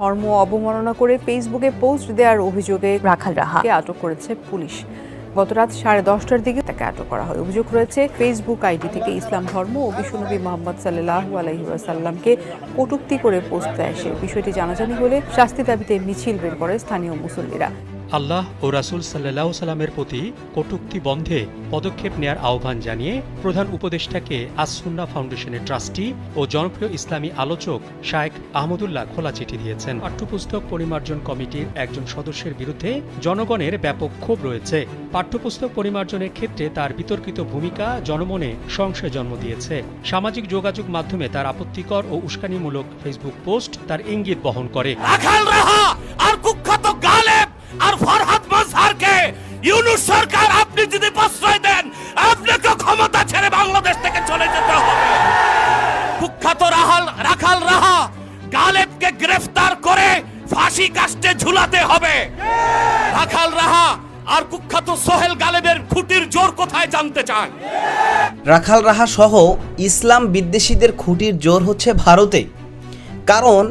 ধর্ম অবমাননা করে ফেসবুকে পোস্ট দেওয়ার অভিযোগে রাখাল রাহাকে আটক করেছে পুলিশ। গত রাত সাড়ে দশটার দিকে তাকে আটক করা হয়। অভিযোগ রয়েছে, ফেসবুক আইডি থেকে ইসলাম ধর্ম ও বিশ্বনবী মোহাম্মদ সাল্লাহ আলহিউসাল্লামকে কটুক্তি করে পোস্ট দেয় সে। বিষয়টি জানাজানি হলে শাস্তি দাবিতে মিছিল বের করে স্থানীয় মুসল্লিরা। আল্লাহ ও রাসুল সাল্লাহ সাল্লামের প্রতি কটূক্তি বন্ধে পদক্ষেপ নেয়ার আহ্বান জানিয়ে প্রধান উপদেষ্টাকে আসুন্না ফাউন্ডেশনের ট্রাস্টি ও জনপ্রিয় ইসলামী আলোচক শায়েখ আহমদুল্লাহ খোলা চিঠি দিয়েছেন। পাঠ্যপুস্তক পরিমার্জন কমিটির একজন সদস্যের বিরুদ্ধে জনগণের ব্যাপক ক্ষোভ রয়েছে। পাঠ্যপুস্তক পরিমার্জনের ক্ষেত্রে তার বিতর্কিত ভূমিকা জনমনে সংশয় জন্ম দিয়েছে। সামাজিক যোগাযোগ মাধ্যমে তার আপত্তিকর ও উস্কানিমূলক ফেসবুক পোস্ট তার ইঙ্গিত বহন করে। আর ফরহাদ মজহারকে ইউনুস সরকার, আপনি যদি প্রশ্রয় দেন, আপনাকে ক্ষমতা ছেড়ে বাংলাদেশ থেকে চলে যেতে হবে। কুখ্যাত রাহাল, রাখাল রাহা গালেবকে গ্রেফতার করে ফাঁসি কাস্টে ঝুলাতে হবে। রাখাল রাহা আর কুখ্যাত সোহেল গালেবের খুঁটির জোর কোথায় জানতে চান? রাখাল রাহা সহ ইসলাম বিদ্বেষীদের খুঁটির জোর হচ্ছে ভারতে। কারণ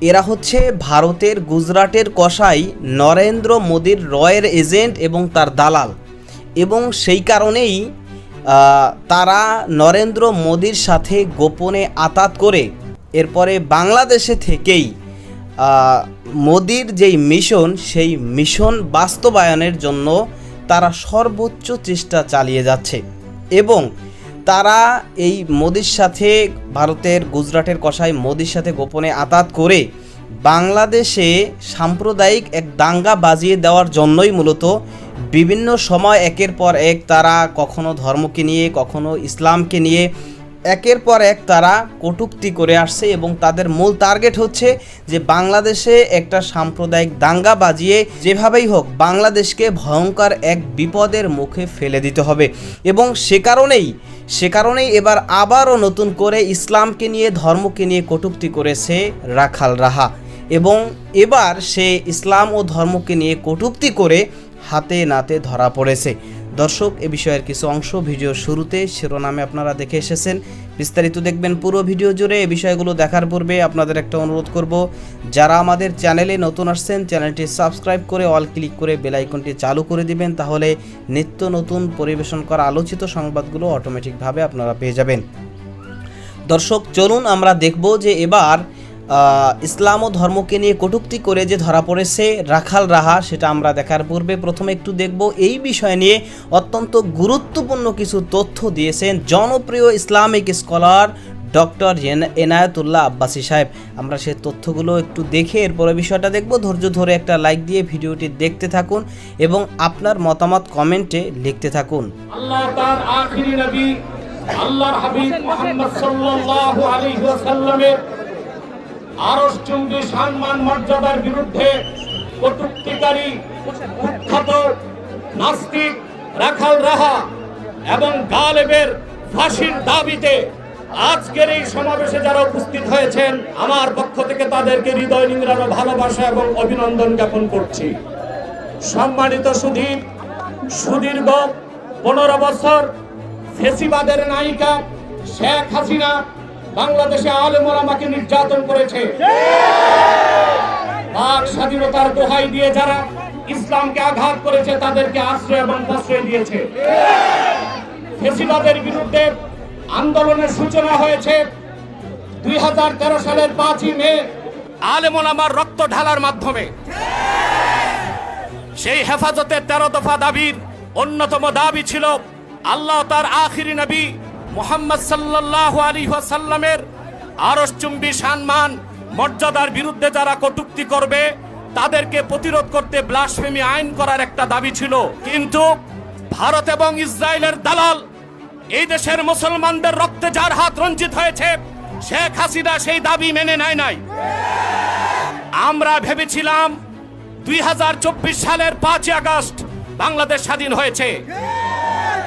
এরা হচ্ছে ভারতের গুজরাটের কসাই নরেন্দ্র মোদীর রয়ের এজেন্ট এবং তার দালাল। এবং সেই কারণেই তারা নরেন্দ্র মোদীর সাথে গোপনে আতাত করে, এরপরে বাংলাদেশে থেকেই মোদির যেই মিশন, সেই মিশন বাস্তবায়নের জন্য তারা সর্বোচ্চ চেষ্টা চালিয়ে যাচ্ছে। এবং তারা এই মোদির সাথে, ভারতের, গুজরাটের কষাই মোদির সাথে গোপনে আতাত করে বাংলাদেশে সাম্প্রদায়িক এক দাঙ্গা বাজিয়ে দেওয়ার জন্যই মূলত বিভিন্ন সময় একের পর এক তারা কখনো ধর্মকে নিয়ে, কখনো ইসলামকে নিয়ে একের পর এক তারা কটূক্তি করে আসছে এবং তাদের মূল টার্গেট হচ্ছে যে বাংলাদেশে একটা সাম্প্রদায়িক দাঙ্গা বাজিয়ে যেভাবেই হোক বাংলাদেশকে ভয়ঙ্কর এক বিপদের মুখে ফেলে দিতে হবে। এবং সে কারণেই সে কারণেই এবার আবারও নতুন করে ইসলামকে নিয়ে, ধর্মকে নিয়ে কটূক্তি করেছে রাখাল রাহা। এবং এবার সে ইসলাম ও ধর্মকে নিয়ে কটূক্তি করে হাতে নাতে ধরা পড়েছে। দর্শক, এ বিষয়ের কিছু অংশ ভিডিওর শুরুতে শিরোনামে আপনারা দেখে এসেছেন। বিস্তারিত দেখবেন পুরো ভিডিও জুড়ে। এ বিষয়গুলো দেখার পূর্বে আপনাদের একটা অনুরোধ করব, যারা আমাদের চ্যানেলে নতুন আসছেন, চ্যানেলটি সাবস্ক্রাইব করে অল ক্লিক করে বেল আইকনটি চালু করে দিবেন, তাহলে নিত্য নতুন পরিবেশন করা আলোচিত সংবাদগুলো অটোমেটিকভাবে আপনারা পেয়ে যাবেন। দর্শক, চলুন আমরা দেখব যে এবার ইসলাম ও ধর্মকে নিয়ে কটূক্তি করে যে ধরা পড়েছে রাখাল রাহা, সেটা আমরা দেখার পূর্বে প্রথমে একটু দেখব। এই বিষয় নিয়ে অত্যন্ত গুরুত্বপূর্ণ কিছু তথ্য দিয়েছেন জনপ্রিয় Islamic scholar doctor Enayetullah Abbasi Saheb. আমরা সেই তথ্যগুলো একটু দেখে এরপরে বিষয়টা দেখব। ধৈর্য ধরে একটা লাইক দিয়ে ভিডিওটি দেখতে থাকুন এবং আপনার মতামত কমেন্টে লিখতে থাকুন। আল্লাহ তার আরশ চুম্বি সম্মান মর্যাদার বিরুদ্ধে কটূক্তিকারী, উৎখাত, নাস্তিক রাখাল রাহা এবং গালেবের ফাঁসির দাবিতে আজকের এই সমাবেশে যারা উপস্থিত হয়েছেন, আমার পক্ষ থেকে তাদেরকে হৃদয় নিংড়ানো ভালোবাসা এবং অভিনন্দন জ্ঞাপন করছি। সম্মানিত সুধীর, সুদীর্ঘ পনেরো বছর ফেসিবাদের নায়িকা শেখ হাসিনা বাংলাদেশে আলেমর আমাকে নির্যাতন করেছে। বাক স্বাধীনতার দোহাই দিয়ে যারা ইসলামকে আঘাত করেছে, তাদেরকে আশ্রয় এবং প্রশ্রয় দিয়েছে। ফেসিবাদের বিরুদ্ধে আন্দোলনের সূচনা হয়েছে। দুই হাজার তেরো সালের পাঁচই মে আলেমন আমার রক্ত ঢালার মাধ্যমে। সেই হেফাজতের তেরো দফা দাবির অন্যতম দাবি ছিল, আল্লাহ তার আখিরি নবী মোহাম্মদ সাল্লাল্লাহু আলাইহি ওয়াসাল্লামের আরশচুম্বী সম্মান, মর্যাদার বিরুদ্ধে যারা কটূক্তি করবে, তাদেরকে প্রতিরোধ করতে ব্লাসফেমি আইন করার একটা দাবি ছিল। কিন্তু ভারত এবং ইসরায়েলের দালাল এই দেশের মুসলমানদের রক্তে যার হাত রঞ্জিত হয়েছে, শেখ হাসিনা সেই দাবি মেনে নেয় নাই। আমরা ভেবেছিলাম দুই হাজার চব্বিশ সালের পাঁচই আগস্ট বাংলাদেশ স্বাধীন হয়েছে।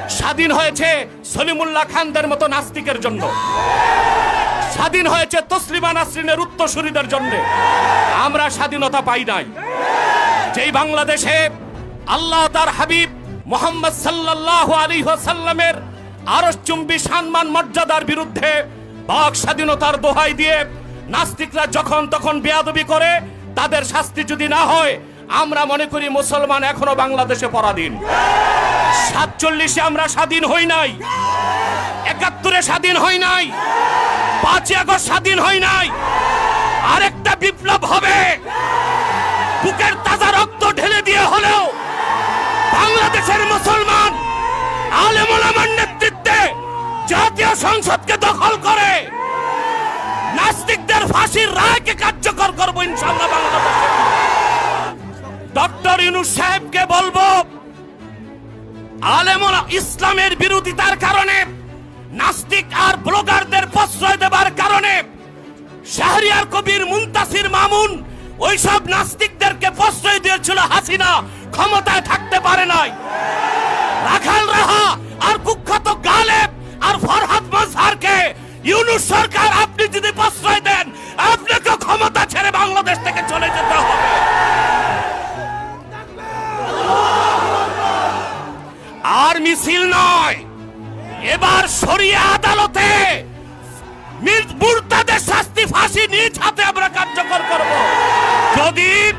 স্বাধীন হয়েছে সলিমুল্লাহ খানদের মতো নাস্তিকের জন্য। স্বাধীন হয়েছে তসলিমা নাসরিনের উত্তরসূরিদের জন্য। আমরা স্বাধীনতা পাই নাই। যেই বাংলাদেশে আল্লাহ তার হাবিব মোহাম্মদ সাল্লাল্লাহু আলাইহি ওয়াসাল্লামের আরশচুম্বী সম্মান, মর্যাদার বিরুদ্ধে বাক স্বাধীনতার দোহাই দিয়ে নাস্তিকরা যখন তখন বেয়াদবি করে, তাদের শাস্তি যদি না হয়, আমরা মনে করি মুসলমান এখনও বাংলাদেশে পরাধীন। সাতচল্লিশে আমরা স্বাধীন হই নাই। একাত্তরে স্বাধীন হই নাই। পাঁচই আগস্ট স্বাধীন হই নাই। আরেকটা বিপ্লব হবে। বুকের তাজা রক্ত ঢেলে দিয়ে হলেও বাংলাদেশের মুসলমান আলেমুলামার নেতৃত্বে জাতীয় সংসদকে দখল করে নাস্তিকদের ফাঁসির রায়কে কার্যকর করব ইনশাল্লাহ বাংলাদেশে। ডক্টর ইউনুস সাহেবকে বলব আলেমুল ইসলামের বিরোধিতার কারণে, নাস্তিক আর ব্লগারদের প্রশ্রয় দেবার কারণে, শাহরিয়ার কবির মুন্তাসির মামুন ওইসব নাস্তিকদেরকে প্রশ্রয় দিয়েছিল হাসিনা, ক্ষমতায় থাকতে পারে নাই। রাখাল রাহা আর কুখ্যাত গালেব আর ফরহাদ মজহারকে ইউনুস সরকার আপনি সরিয়ে আদালতে মির- মুরতাদের শাস্তি, ফাঁসি নিজ হাতে আমরা কার্যকর করব। যদি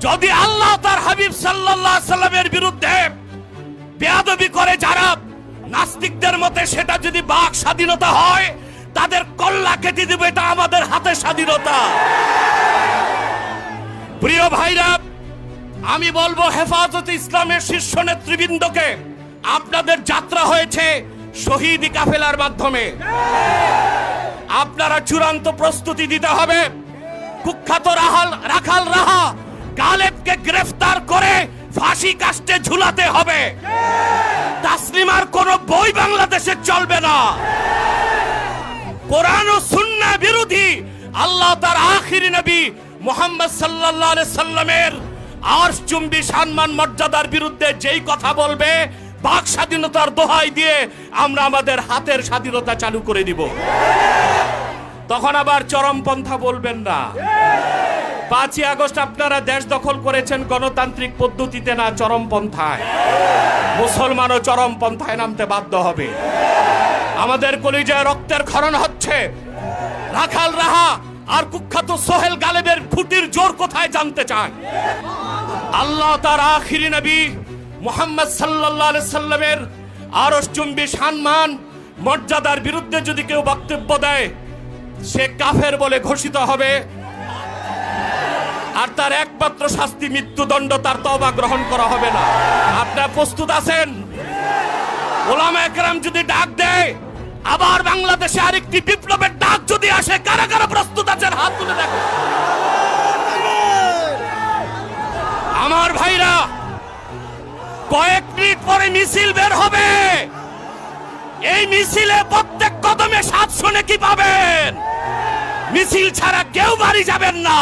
যদি আল্লাহ তার হাবিব সাল্লাল্লাহ সাল্লামের বিরুদ্ধে বেয়াদবি করে, যারা নাস্তিকদের মতে সেটা যদি বাক স্বাধীনতা হয়, তাদের কল্লা কেটে দেবে, এটা আমাদের হাতে স্বাধীনতা। প্রিয় ভাইরা, আমি বলব হেফাজতে ইসলামের শীর্ষ নেতৃবৃন্দকে, আপনাদের যাত্রা হয়েছে শহীদি কাফেলার মাধ্যমে। আপনারা চূড়ান্ত প্রস্তুতি দিতে হবে। কুখ্যাত রাহাল রাখাল রাহা গালেবকে গ্রেফতার করে ফাঁসি কাস্টে ঝুলাতে হবে। তাসলিমার কোন বই বাংলাদেশে চলবে না। কোরআন ও সুন্নাহ বিরোধী আল্লাহ তার আখিরি নবী মোহাম্মদ সাল্লাল্লাহু সাল্লামের আর চুম্বি সম্মান মর্যাদার বিরুদ্ধে যেই কথা বলবে বাক স্বাধীনতার দোহাই দিয়ে আমরা আমাদের হাতের স্বাধীনতা চালু করে দিব। তখন আবার চরমপন্থা বলবেন না। পাঁচই আগস্ট আপনারা দেশ দখল করেছেন গণতান্ত্রিক পদ্ধতিতে না চরমপন্থায়। মুসলমানও চরমপন্থায় নামতে বাধ্য হবে। আমাদের কলিজায় রক্তের ক্ষরণ হচ্ছে। রাখাল রাহা আর কুখ্যাত সোহেল গালেবের ফুটির জোর কোথায় জানতে চায়? আল্লাহ তার আখিরি নবী মোহাম্মদ আলাইহি সাল্লামের আরশ চুম্বি সম্মান, মর্যাদার বিরুদ্ধে যদি কেউ বক্তব্য দেয়, সে কাফের বলে ঘোষিত হবে। আর তার একমাত্র শাস্তি মৃত্যুদণ্ড, তার তবা গ্রহণ করা হবে না। আপনার প্রস্তুত আছেন? ওলামা একরাম যদি ডাক দেয়, আবার বাংলাদেশে আরেকটি বিপ্লবের ডাক যদি আসে, কারা কারা প্রস্তুত আছেন? হাত তুলে দেখো। আমার ভাইরা কয়েক মিনিট পরে মিছিল বের হবে। এই মিছিলে প্রত্যেক কদমে সাতশো নাকি পাবেন? মিছিল ছাড়া কেউ বাড়ি যাবেন না।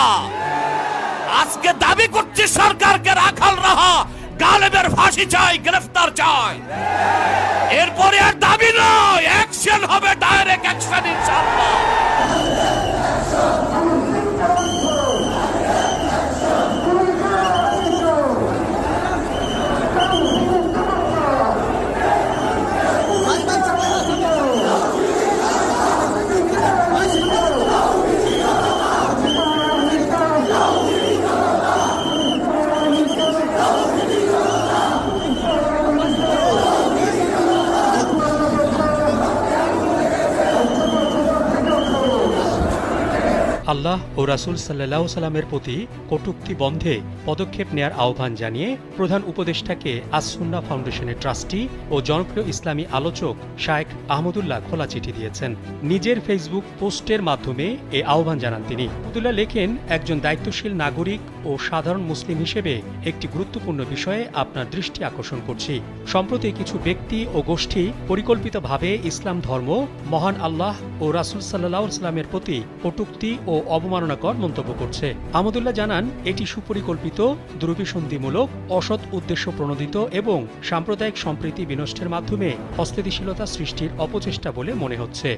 আজকে দাবি করছে সরকারকে রাখাল রাহা গালেবের ফাঁসি চাই, গ্রেফতার চাই। এরপরে আর দাবি নয় অ্যাকশন হবে ডাইরেক্ট অ্যাকশন ইনশাআল্লাহ। আল্লাহ ও রাসুল সাল্লাহ সাল্লামের প্রতি কটুক্তি বন্ধে পদক্ষেপ নেয়ার আহ্বান জানিয়ে প্রধান উপদেষ্টাকে আসুন্না ফাউন্ডেশনের ট্রাস্টি ও জনপ্রিয় ইসলামী আলোচক শায়েখ আহমদুল্লাহ খোলা চিঠি দিয়েছেন। নিজের ফেসবুক পোস্টের মাধ্যমে এ আহ্বান জানান তিনি। আহমদুল্লাহ লেখেন, একজন দায়িত্বশীল নাগরিক ও সাধারণ মুসলিম হিসেবে একটি গুরুত্বপূর্ণ বিষয়ে আপনার দৃষ্টি আকর্ষণ করছি। সম্প্রতি কিছু ব্যক্তি ও গোষ্ঠী পরিকল্পিতভাবে ইসলাম ধর্ম, মহান আল্লাহ ও রাসুল সাল্লাহ সাল্লামের প্রতি কটুক্তি ও অবমাননাকর মন্তব্য করছে। আমদুল্লাহ জানান, এটি সুপরিকল্পিত দুরভিসন্ধিমূলক অসৎ উদ্দেশ্য প্রণোদিত এবং সাম্প্রদায়িক সম্প্রীতি বিনষ্টের মাধ্যমে অস্থিতিশীলতা সৃষ্টির অপচেষ্টা বলে মনে হচ্ছে।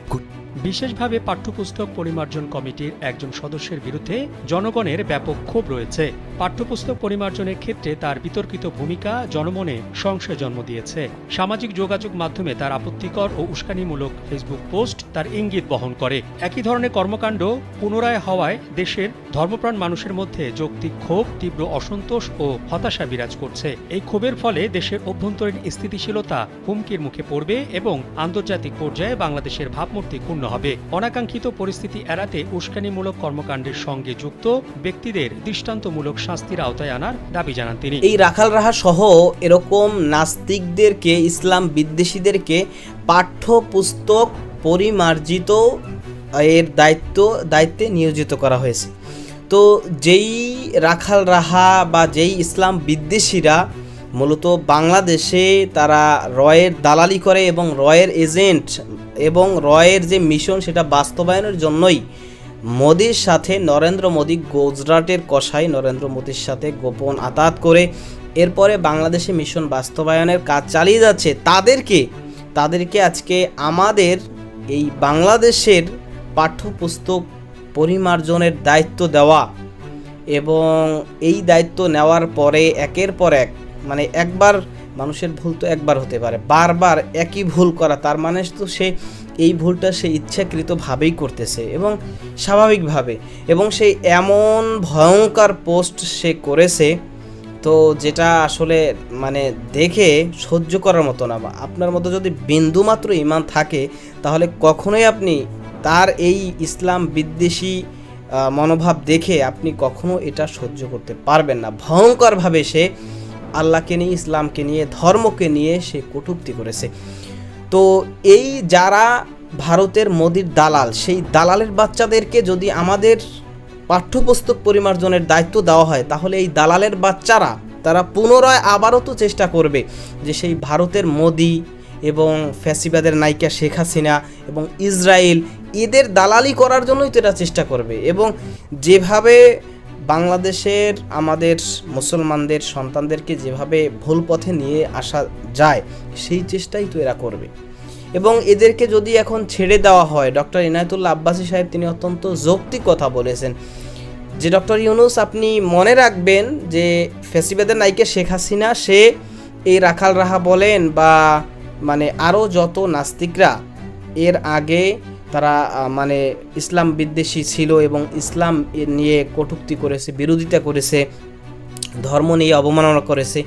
বিশেষভাবে পাঠ্যপুস্তক পরিমার্জন কমিটির একজন সদস্যের বিরুদ্ধে জনগণের ব্যাপক ক্ষোভ রয়েছে। পাঠ্যপুস্তক পরিমার্জনের ক্ষেত্রে তার বিতর্কিত ভূমিকা জনমনে সংশয় জন্ম দিয়েছে। সামাজিক যোগাযোগ মাধ্যমে তার আপত্তিকর ও উস্কানিমূলক ফেসবুক পোস্ট তার ইঙ্গিত বহন করে। একই ধরনের কর্মকাণ্ড পুনরায় হওয়ায় দেশের ধর্মপ্রাণ মানুষের মধ্যে যৌক্তিক ক্ষোভ, তীব্র অসন্তোষ ও হতাশা বিরাজ করছে। এই ক্ষোভের ফলে দেশের অভ্যন্তরীণ স্থিতিশীলতা হুমকির মুখে পড়বে এবং আন্তর্জাতিক পর্যায়ে বাংলাদেশের ভাবমূর্তি ক্ষুণ্ণ হবে। অনাকাঙ্ক্ষিত পরিস্থিতি এড়াতে উস্কানিমূলক কর্মকাণ্ডের সঙ্গে যুক্ত ব্যক্তিদের দৃষ্টান্তমূলক শাস্তির আওতায় আনার দাবি জানান তিনি। এই রাখাল রাহা সহ এরকম নাস্তিকদেরকে, ইসলাম বিদ্বেষীদেরকে পাঠ্যপুস্তক পরিমার্জিত এর দায়িত্ব, দায়িত্বে নিয়োজিত করা হয়েছে। তো যেই রাখাল রাহা বা যেই ইসলাম বিদ্বেষীরা মূলত বাংলাদেশে তারা রয়ের দালালি করে এবং রয়ের এজেন্ট এবং রয়ের যে মিশন সেটা বাস্তবায়নের জন্যই মোদির সাথে নরেন্দ্র মোদী গুজরাটের কষাই নরেন্দ্র মোদীর সাথে গোপন আতাত করে এরপরে বাংলাদেশে মিশন বাস্তবায়নের কাজ চালিয়ে যাচ্ছে। তাদেরকে তাদেরকে আজকে আমাদের এই বাংলাদেশের পাঠ্যপুস্তক পরিমার্জনের দায়িত্ব দেওয়া এবং এই দায়িত্ব নেওয়ার পরে একের পর এক মানে একবার মানুষের ভুল তো একবার হতে পারে। বারবার একই ভুল করা, তার মানে তো সে এই ভুলটা সে ইচ্ছাকৃতভাবেই করতেছে এবং স্বাভাবিকভাবে। এবং সে এমন ভয়ঙ্কর পোস্ট সে করেছে, তো যেটা আসলে মানে দেখে সহ্য করার মতো না। বা আপনার মতো যদি বিন্দুমাত্র ইমান থাকে, তাহলে কখনোই আপনি তার এই ইসলাম বিদ্বেষী মনোভাব দেখে আপনি কখনো এটা সহ্য করতে পারবেন না। ভয়ঙ্করভাবে সে আল্লাহকে নিয়ে, ইসলামকে নিয়ে, ধর্মকে নিয়ে সে কটূক্তি করেছে। তো এই যারা ভারতের মোদির দালাল, সেই দালালের বাচ্চাদেরকে যদি আমাদের পাঠ্যপুস্তক পরিমার্জনের দায়িত্ব দেওয়া হয়, তাহলে এই দালালের বাচ্চারা, তারা পুনরায় আবারও তো চেষ্টা করবে যে সেই ভারতের মোদি এবং ফ্যাসিবাদের নায়িকা শেখ হাসিনা এবং ইসরায়েল, এদের দালালি করার জন্যই তো এরা চেষ্টা করবে। এবং যেভাবে বাংলাদেশের আমাদের মুসলমানদের সন্তানদেরকে যেভাবে ভুল পথে নিয়ে আসা যায়, সেই চেষ্টাই তো এরা করবে। এবং এদেরকে যদি এখন ছেড়ে দেওয়া হয়, ডক্টর ইনায়তুল্লাহ আব্বাসী সাহেব তিনি অত্যন্ত যৌক্তিক কথা বলেছেন। যে ডক্টর ইউনুস, আপনি মনে রাখবেন যে ফেসিবাদের নায়িকা শেখ হাসিনা, সে এই রাখাল রাহা বলেন বা মানে আরও যত নাস্তিকরা, এর আগে তারা মানে ইসলাম বিদ্বেষী ছিল এবং ইসলাম নিয়ে কটূক্তি করেছে, বিরোধিতা করেছে, ধর্ম নিয়ে অবমাননা করেছে।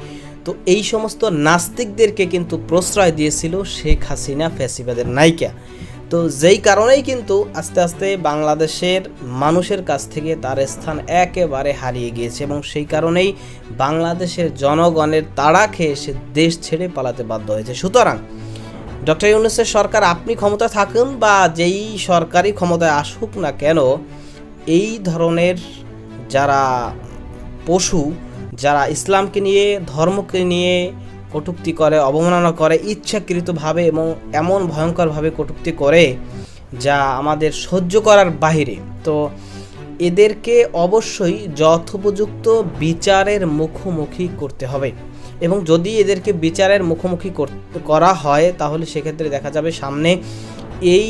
তো এই সমস্ত নাস্তিকদেরকে কিন্তু প্রশ্রয় দিয়েছিল শেখ হাসিনা ফ্যাসিবাদের নায়িকা। তো যেই কারণেই কিন্তু আস্তে আস্তে বাংলাদেশের মানুষের কাছ থেকে তার স্থান একেবারে হারিয়ে গিয়েছে এবং সেই কারণেই বাংলাদেশের জনগণের তাড়া খেয়ে সে দেশ ছেড়ে পালাতে বাধ্য হয়েছে। সুতরাং ডক্টর ইউনুসের সরকার, আপনি ক্ষমতা থাকুন বা যেই সরকারি ক্ষমতায় আসুক না কেন, এই ধরনের যারা পশু, যারা ইসলামকে নিয়ে, ধর্মকে নিয়ে কটূক্তি করে, অবমাননা করে, ইচ্ছাকৃতভাবে এবং এমন ভয়ঙ্করভাবে কটূক্তি করে যা আমাদের সহ্য করার বাহিরে, তো এদেরকে অবশ্যই যথোপযুক্ত বিচারের মুখোমুখি করতে হবে। এবং যদি এদেরকে বিচারের মুখোমুখি করা হয়, তাহলে সেক্ষেত্রে দেখা যাবে সামনে এই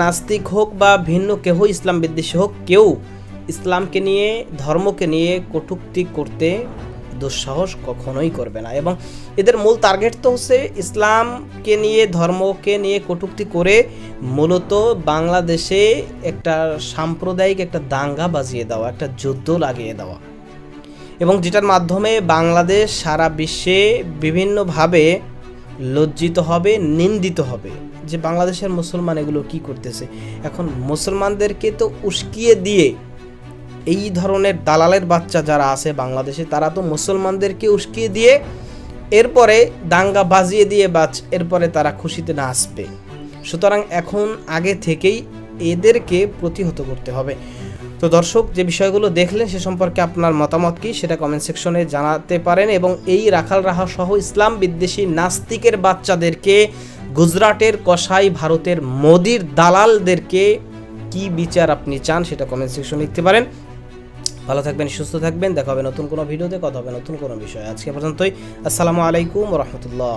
নাস্তিক হোক বা ভিন্ন কেহ, ইসলাম বিদ্বেষী হোক, কেউ ইসলামকে নিয়ে, ধর্মকে নিয়ে কটূক্তি করতে দুঃসাহস কখনোই করবে না। এবং এদের মূল টার্গেট তো হচ্ছে ইসলামকে নিয়ে, ধর্মকে নিয়ে কটূক্তি করে মূলত বাংলাদেশে একটা সাম্প্রদায়িক একটা দাঙ্গা বাজিয়ে দেওয়া, একটা যুদ্ধ লাগিয়ে দেওয়া। এবং যেটার মাধ্যমে বাংলাদেশ সারা বিশ্বে বিভিন্নভাবে লজ্জিত হবে, নিন্দিত হবে যে বাংলাদেশের মুসলমান এগুলো কি করতেছে। এখন মুসলমানদেরকে তো উস্কিয়ে দিয়ে এই ধরনের দালালের বাচ্চা যারা আছে বাংলাদেশে, তারা তো মুসলমানদেরকে উস্কিয়ে দিয়ে এরপরে দাঙ্গা বাজিয়ে দিয়ে বাচ, এরপরে তারা খুশিতে নাচবে। সুতরাং এখন আগে থেকেই এদেরকে প্রতিহত করতে হবে। তো দর্শক, যে বিষয়গুলো দেখলেন সে সম্পর্কে আপনার মতামত কি সেটা কমেন্ট সেকশনে জানাতে পারেন এবং এই রাখাল রাহা সহ ইসলাম বিদ্বেষী নাস্তিকের বাচ্চাদেরকে, গুজরাটের কসাই ভারতের মোদির দালালদেরকে কি বিচার আপনি চান সেটা কমেন্ট সেকশনে লিখতে পারেন। ভালো থাকবেন, সুস্থ থাকবেন, দেখা হবে নতুন কোনো ভিডিওতে, কথা হবে নতুন কোনো বিষয়। আজকে পর্যন্তই, আসসালামু আলাইকুম রহমতুল্লাহ।